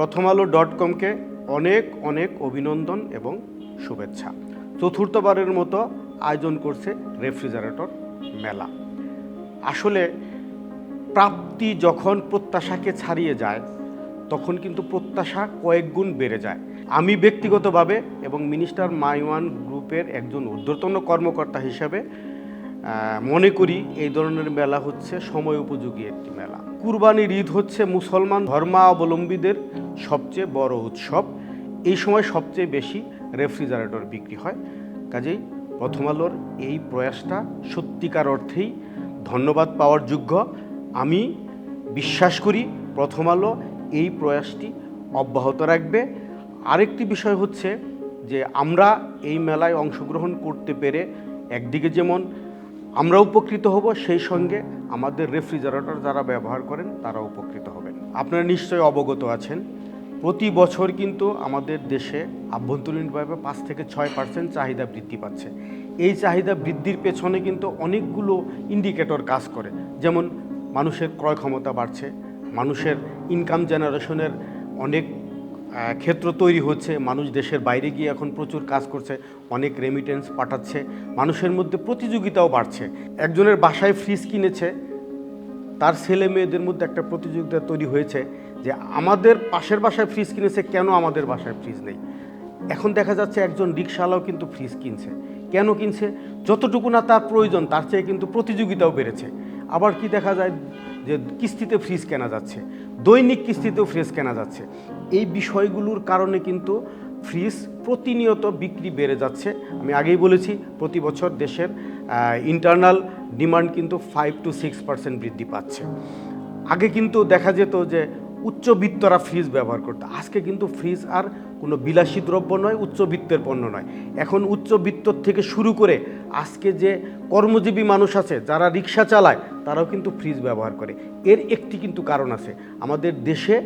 প্রথম আলো ডট কমকে অনেক অনেক অভিনন্দন এবং শুভেচ্ছা। চতুর্থবারের মতো আয়োজন করছে রেফ্রিজারেটর মেলা। আসলে প্রাপ্তি যখন প্রত্যাশাকে ছাড়িয়ে যায়, তখন কিন্তু প্রত্যাশা কয়েক গুণ বেড়ে যায়। আমি ব্যক্তিগতভাবে এবং মিনিস্টার মাইওয়ান গ্রুপের একজন ঊর্ধ্বতন কর্মকর্তা হিসাবে মনে করি এই ধরনের মেলা হচ্ছে সময় উপযোগী একটি মেলা। কুরবানির ঈদ হচ্ছে মুসলমান ধর্মাবলম্বীদের সবচেয়ে বড় উৎসব। এই সময় সবচেয়ে বেশি রেফ্রিজারেটর বিক্রি হয়। কাজেই প্রথম আলোর এই প্রয়াসটা সত্যিকার অর্থেই ধন্যবাদ পাওয়ার যোগ্য। আমি বিশ্বাস করি প্রথম আলো এই প্রয়াসটি অব্যাহত রাখবে। আরেকটি বিষয় হচ্ছে যে আমরা এই মেলায় অংশগ্রহণ করতে পেরে একদিকে যেমন আমরা উপকৃত হব, সেই সঙ্গে আমাদের রেফ্রিজারেটর যারা ব্যবহার করেন তারা উপকৃত হবেন। আপনারা নিশ্চয়ই অবগত আছেন। প্রতি বছর কিন্তু আমাদের দেশে আভ্যন্তরীণভাবে পাঁচ থেকে ছয় পার্সেন্ট চাহিদা বৃদ্ধি পাচ্ছে। এই চাহিদা বৃদ্ধির পেছনে কিন্তু অনেকগুলো ইন্ডিকেটর কাজ করে। যেমন মানুষের ক্রয় ক্ষমতা বাড়ছে, মানুষের ইনকাম জেনারেশনের অনেক ক্ষেত্র তৈরি হচ্ছে, মানুষ দেশের বাইরে গিয়ে এখন প্রচুর কাজ করছে, অনেক রেমিটেন্স পাঠাচ্ছে, মানুষের মধ্যে প্রতিযোগিতাও বাড়ছে। একজনের বাসায় ফ্রিজ কিনেছে, তার ছেলে মেয়েদের মধ্যে একটা প্রতিযোগিতা তৈরি হয়েছে যে আমাদের পাশের বাসায় ফ্রিজ কিনেছে, কেন আমাদের বাসায় ফ্রিজ নেই? এখন দেখা যাচ্ছে একজন রিক্সাওয়ালাও কিন্তু ফ্রিজ কিনছে। কেন কিনছে? যতটুকু না তার প্রয়োজন, তার চেয়ে কিন্তু প্রতিযোগিতাও বেড়েছে। আবার কি দেখা যায় যে কিস্তিতে ফ্রিজ কেনা যাচ্ছে, দৈনিক কিস্তিতেও ফ্রিজ কেনা যাচ্ছে। এই বিষয়গুলোর কারণে কিন্তু ফ্রিজ প্রতিনিয়ত বিক্রি বেড়ে যাচ্ছে। আমি আগেই বলেছি, প্রতি বছর দেশের ইন্টারনাল ডিমান্ড কিন্তু ফাইভ টু সিক্স পার্সেন্ট বৃদ্ধি পাচ্ছে। আগে কিন্তু দেখা যেত যে উচ্চবিত্তরা ফ্রিজ ব্যবহার করতো। আজকে কিন্তু ফ্রিজ আর কোনো বিলাসী দ্রব্য নয়, উচ্চবিত্তের পণ্য নয়। এখন উচ্চবিত্তর থেকে শুরু করে আজকে যে কর্মজীবী মানুষ আছে, যারা রিক্সা চালায়, তারাও কিন্তু ফ্রিজ ব্যবহার করে। এর একটি কিন্তু কারণ আছে। আমাদের দেশে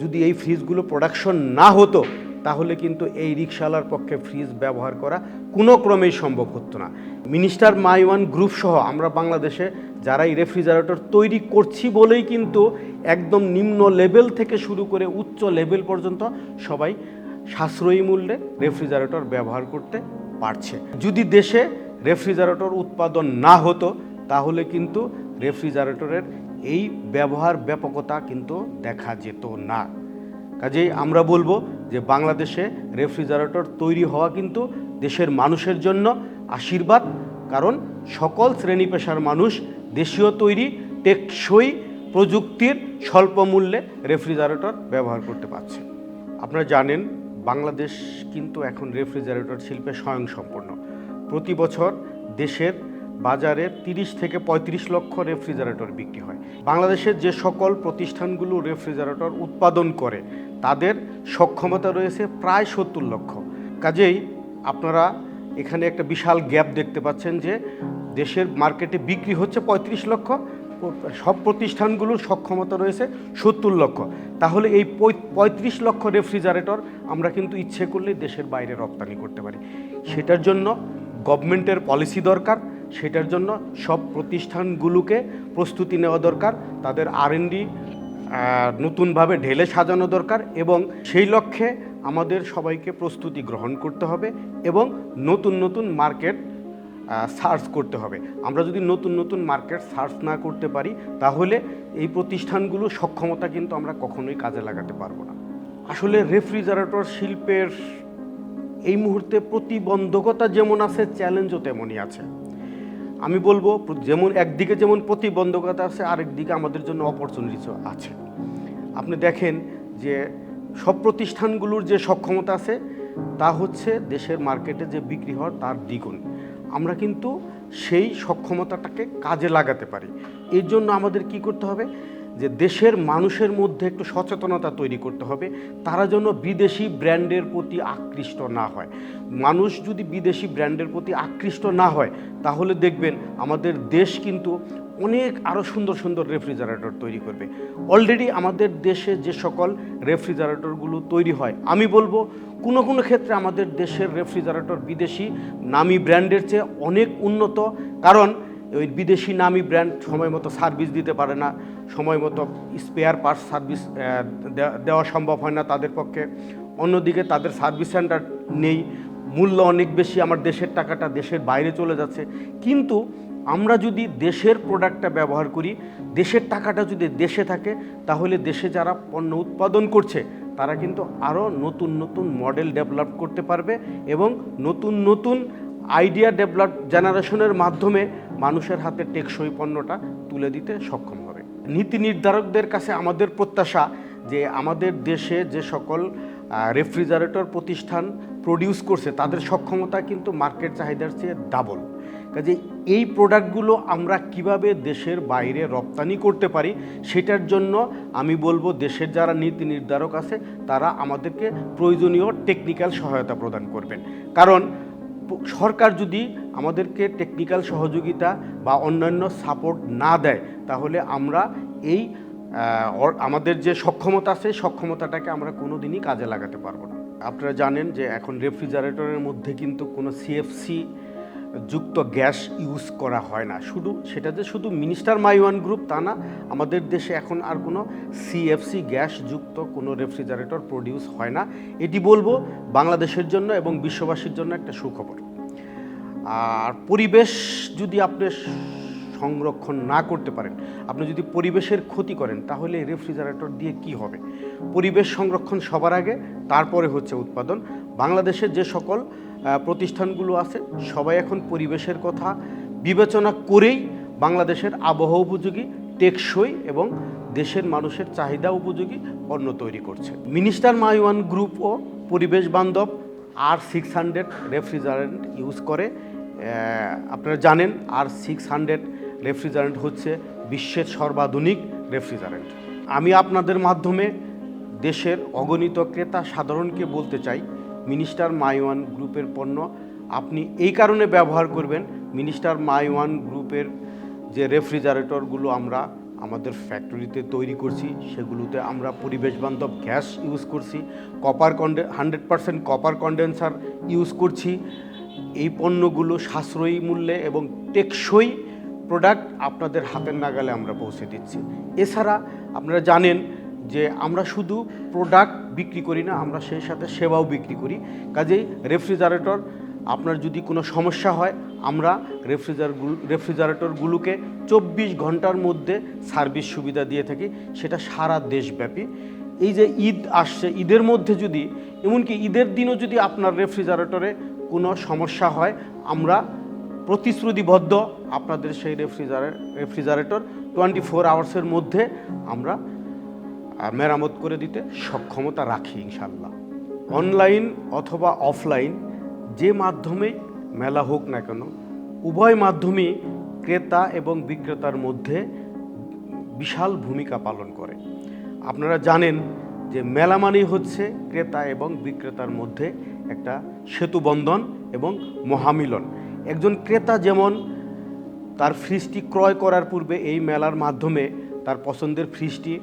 যদি এই ফ্রিজগুলো প্রোডাকশন না হতো তাহলে কিন্তু এই রিক্সাওয়ালার পক্ষে ফ্রিজ ব্যবহার করা কোনো ক্রমেই সম্ভব হতো না। মিনিস্টার মাইওয়ান গ্রুপ সহ আমরা বাংলাদেশে যারা এই রেফ্রিজারেটর তৈরি করছি বলেই কিন্তু একদম নিম্ন লেভেল থেকে শুরু করে উচ্চ লেভেল পর্যন্ত সবাই সাশ্রয়ী মূল্যে রেফ্রিজারেটর ব্যবহার করতে পারছে। যদি দেশে রেফ্রিজারেটর উৎপাদন না হতো, তাহলে কিন্তু রেফ্রিজারেটরের এই ব্যবহার ব্যাপকতা কিন্তু দেখা যেত না। কাজেই আমরা বলব যে বাংলাদেশে রেফ্রিজারেটর তৈরি হওয়া কিন্তু দেশের মানুষের জন্য আশীর্বাদ, কারণ সকল শ্রেণি পেশার মানুষ দেশীয় তৈরি, টেকসই প্রযুক্তির স্বল্প মূল্যে রেফ্রিজারেটর ব্যবহার করতে পারছে। আপনারা জানেন, বাংলাদেশ কিন্তু এখন রেফ্রিজারেটর শিল্পে স্বয়ংসম্পূর্ণ। প্রতি বছর দেশের বাজারে তিরিশ থেকে পঁয়ত্রিশ লক্ষ রেফ্রিজারেটর বিক্রি হয়। বাংলাদেশের যে সকল প্রতিষ্ঠানগুলো রেফ্রিজারেটর উৎপাদন করে তাদের সক্ষমতা রয়েছে প্রায় সত্তর লক্ষ। কাজেই আপনারা এখানে একটা বিশাল গ্যাপ দেখতে পাচ্ছেন যে দেশের মার্কেটে বিক্রি হচ্ছে পঁয়ত্রিশ লক্ষ, সব প্রতিষ্ঠানগুলোর সক্ষমতা রয়েছে সত্তর লক্ষ। তাহলে এই পঁয়ত্রিশ লক্ষ রেফ্রিজারেটর আমরা কিন্তু ইচ্ছে করলেই দেশের বাইরে রপ্তানি করতে পারি। সেটার জন্য গভর্নমেন্টের পলিসি দরকার, সেটার জন্য সব প্রতিষ্ঠানগুলোকে প্রস্তুতি নেওয়া দরকার। তাদের আরএনডি নতুনভাবে ঢেলে সাজানো দরকার এবং সেই লক্ষ্যে আমাদের সবাইকে প্রস্তুতি গ্রহণ করতে হবে এবং নতুন নতুন মার্কেট সার্চ করতে হবে। আমরা যদি নতুন নতুন মার্কেট সার্চ না করতে পারি, তাহলে এই প্রতিষ্ঠানগুলো সক্ষমতা কিন্তু আমরা কখনোই কাজে লাগাতে পারব না। আসলে রেফ্রিজারেটর শিল্পের এই মুহূর্তে প্রতিবন্ধকতা যেমন আছে চ্যালেঞ্জও তেমনই আছে। আমি বলব, যেমন একদিকে যেমন প্রতিবন্ধকতা আছে আরেক দিকে আমাদের জন্য অপরচুনিটিস আছে। আপনি দেখেন যে সব প্রতিষ্ঠানগুলোর যে সক্ষমতা আছে, তা হচ্ছে দেশের মার্কেটে যে বিক্রি হওয়ার তার দ্বিগুণ। আমরা কিন্তু সেই সক্ষমতাটাকে কাজে লাগাতে পারি। এর জন্য আমাদের কি করতে হবে? যে দেশের মানুষের মধ্যে একটু সচেতনতা তৈরি করতে হবে, তারা যেন বিদেশি ব্র্যান্ডের প্রতি আকৃষ্ট না হয়। মানুষ যদি বিদেশি ব্র্যান্ডের প্রতি আকৃষ্ট না হয়, তাহলে দেখবেন আমাদের দেশ কিন্তু অনেক আরও সুন্দর সুন্দর রেফ্রিজারেটর তৈরি করবে। অলরেডি আমাদের দেশে যে সকল রেফ্রিজারেটরগুলো তৈরি হয়, আমি বলব কোনো কোনো ক্ষেত্রে আমাদের দেশের রেফ্রিজারেটর বিদেশি নামি ব্র্যান্ডের চেয়ে অনেক উন্নত। কারণ ওই বিদেশি নামি ব্র্যান্ড সময় মতো সার্ভিস দিতে পারে না, সময় মতো স্পেয়ার পার্টস সার্ভিস দেওয়া সম্ভব হয় না তাদের পক্ষে। অন্যদিকে তাদের সার্ভিস সেন্টার নেই, মূল্য অনেক বেশি, আমার দেশের টাকাটা দেশের বাইরে চলে যাচ্ছে। কিন্তু আমরা যদি দেশের প্রোডাক্টটা ব্যবহার করি, দেশের টাকাটা যদি দেশে থাকে, তাহলে দেশে যারা পণ্য উৎপাদন করছে, তারা কিন্তু আরও নতুন নতুন মডেল ডেভেলপ করতে পারবে এবং নতুন নতুন আইডিয়া ডেভেলপ জেনারেশনের মাধ্যমে মানুষের হাতে টেকসই পণ্যটা তুলে দিতে সক্ষম হবে। নীতি নির্ধারকদের কাছে আমাদের প্রত্যাশা যে আমাদের দেশে যে সকল রেফ্রিজারেটর প্রতিষ্ঠান প্রডিউস করছে, তাদের সক্ষমতা কিন্তু মার্কেট চাহিদার চেয়ে ডাবল কাজে এই প্রোডাক্টগুলো আমরা কীভাবে দেশের বাইরে রপ্তানি করতে পারি, সেটার জন্য আমি বলব দেশের যারা নীতি নির্ধারক আছে, তারা আমাদেরকে প্রয়োজনীয় টেকনিক্যাল সহায়তা প্রদান করবেন। কারণ সরকার যদি আমাদেরকে টেকনিক্যাল সহযোগিতা বা অন্যান্য সাপোর্ট না দেয়, তাহলে আমরা এই আমাদের যে সক্ষমতা আছে সক্ষমতাটাকে আমরা কোনো দিনই কাজে লাগাতে পারব না। আপনারা জানেন যে এখন রেফ্রিজারেটরের মধ্যে কিন্তু কোনো সিএফসি যুক্ত গ্যাস ইউজ করা হয় না। শুধু সেটা যে শুধু মিনিস্টার মাইওয়ান গ্রুপ তা না, আমাদের দেশে এখন আর কোনো সিএফসি গ্যাস যুক্ত কোনো রেফ্রিজারেটর প্রডিউস হয় না। এটি বলব বাংলাদেশের জন্য এবং বিশ্ববাসীর জন্য একটা সুখবর। আর পরিবেশ যদি আপনি সংরক্ষণ না করতে পারেন, আপনি যদি পরিবেশের ক্ষতি করেন, তাহলে রেফ্রিজারেটর দিয়ে কি হবে? পরিবেশ সংরক্ষণ সবার আগে, তারপরে হচ্ছে উৎপাদন। বাংলাদেশের যে সকল প্রতিষ্ঠানগুলো আছে। সবাই এখন পরিবেশের কথা বিবেচনা করেই বাংলাদেশের আবহাওয়া উপযোগী, টেকসই এবং দেশের মানুষের চাহিদা উপযোগী পণ্য তৈরি করছে। মিনিস্টার মাইওয়ান গ্রুপও পরিবেশ বান্ধব R six hundred refrigerant use করে। আপনারা জানেন আর সিক্স হান্ড্রেড রেফ্রিজারেন্ট হচ্ছে বিশ্বের সর্বাধুনিক রেফ্রিজারেন্ট। আমি আপনাদের মাধ্যমে দেশের অগণিত ক্রেতা সাধারণকে বলতে চাই মিনিস্টার মাই ওয়ান গ্রুপের পণ্য। আপনি এই কারণে ব্যবহার করবেন, মিনিস্টার মাই ওয়ান গ্রুপের যে রেফ্রিজারেটরগুলো আমরা আমাদের ফ্যাক্টরিতে তৈরি করছি, সেগুলোতে আমরা পরিবেশ বান্ধব গ্যাস ইউজ করছি, copper কন্ডে, hundred percent copper condenser use করছি। এই পণ্যগুলো সাশ্রয়ী মূল্যে এবং টেকসই প্রোডাক্ট আপনাদের হাতের নাগালে আমরা পৌঁছে দিচ্ছি। এছাড়া আপনারা জানেন যে আমরা শুধু প্রোডাক্ট বিক্রি করি না, আমরা সেই সাথে সেবাও বিক্রি করি। কাজেই রেফ্রিজারেটর আপনার যদি কোনো সমস্যা হয়, আমরা রেফ্রিজারগুলো রেফ্রিজারেটরগুলোকে চব্বিশ ঘণ্টার মধ্যে সার্ভিস সুবিধা দিয়ে থাকি। সেটা সারা দেশব্যাপী। এই যে ঈদ আসছে, ঈদের মধ্যে যদি, এমনকি ঈদের দিনও যদি আপনার রেফ্রিজারেটরে কোনো সমস্যা হয়, আমরা প্রতিশ্রুতিবদ্ধ আপনাদের সেই রেফ্রিজারে রেফ্রিজারেটর টোয়েন্টি ফোর আওয়ার্সের মধ্যে আমরা মেরামত করে দিতে সক্ষমতা রাখি ইনশাল্লাহ অনলাইন অথবা অফলাইন যে মাধ্যমে মেলা হোক না কেন, উভয় মাধ্যমেই ক্রেতা এবং বিক্রেতার মধ্যে বিশাল ভূমিকা পালন করে। আপনারা জানেন যে মেলা মানেই হচ্ছে ক্রেতা এবং বিক্রেতার মধ্যে একটা সেতুবন্ধন এবং মহামিলন। একজন ক্রেতা যেমন তার ফ্রিজটি ক্রয় করার পূর্বে এই মেলার মাধ্যমে তার পছন্দের ফ্রিজটি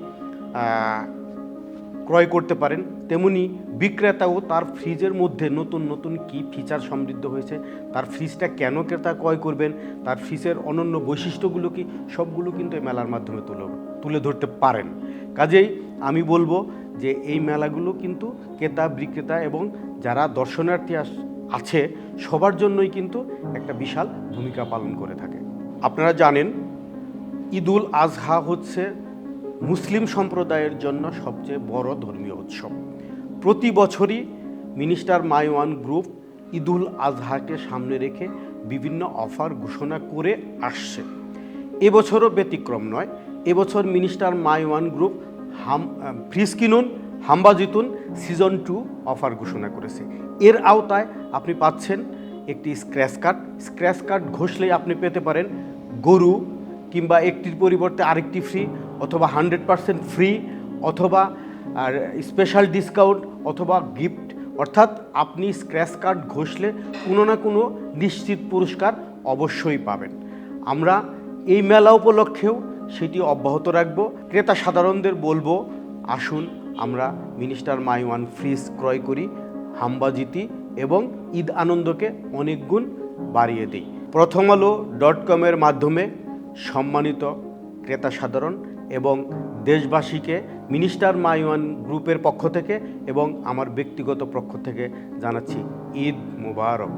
ক্রয় করতে পারেন। তেমনি বিক্রেতাও তার ফ্রিজের মধ্যে নতুন নতুন কি ফিচার সমৃদ্ধ হয়েছে, তার ফ্রিজটা কেন ক্রেতা ক্রয় করবেন, তার ফ্রিজের অনন্য বৈশিষ্ট্যগুলো কি, সবগুলো কিন্তু এই মেলার মাধ্যমে তুলে তুলে ধরতে পারেন। কাজেই আমি বলব যে এই মেলাগুলো কিন্তু ক্রেতা, বিক্রেতা এবং যারা দর্শনার্থী আছে, সবার জন্যই কিন্তু একটা বিশাল ভূমিকা পালন করে থাকে। আপনারা জানেন, ঈদুল আজহা হচ্ছে মুসলিম সম্প্রদায়ের জন্য সবচেয়ে বড় ধর্মীয় উৎসব। প্রতি বছরই মিনিস্টার মাইওয়ান গ্রুপ ঈদুল আজহাকে সামনে রেখে বিভিন্ন অফার ঘোষণা করে আসছে। এবছরও ব্যতিক্রম নয়। এবছর মিনিস্টার মাইওয়ান গ্রুপ হাম ফ্রিজ কিনুন হাম্বা জিতুন সিজন টু অফার ঘোষণা করেছে। এর আওতায় আপনি পাচ্ছেন একটি স্ক্র্যাচ কার্ড। স্ক্র্যাচ কার্ড ঘষলেই আপনি পেতে পারেন গরু কিংবা একটির পরিবর্তে আরেকটি ফ্রি অথবা হান্ড্রেড পারসেন্ট ফ্রি অথবা, আর স্পেশাল ডিসকাউন্ট অথবা গিফট। অর্থাৎ আপনি স্ক্র্যাচ কার্ড ঘষলে কোনো না কোনো নিশ্চিত পুরস্কার অবশ্যই পাবেন। আমরা এই মেলা উপলক্ষেও সেটি অব্যাহত রাখব। ক্রেতা সাধারণদের বলব, আসুন আমরা মিনিস্টার মাইওয়ান ফ্রিজ ক্রয় করি হাম্বা জিতি এবং ঈদ আনন্দকে অনেক গুণ বাড়িয়ে দিই। প্রথম আলো ডট কমের মাধ্যমে সম্মানিত ক্রেতা সাধারণ এবং দেশবাসীকে মিনিস্টার মাইওয়ান গ্রুপের পক্ষ থেকে এবং আমার ব্যক্তিগত পক্ষ থেকে জানাচ্ছি ঈদ মুবারক।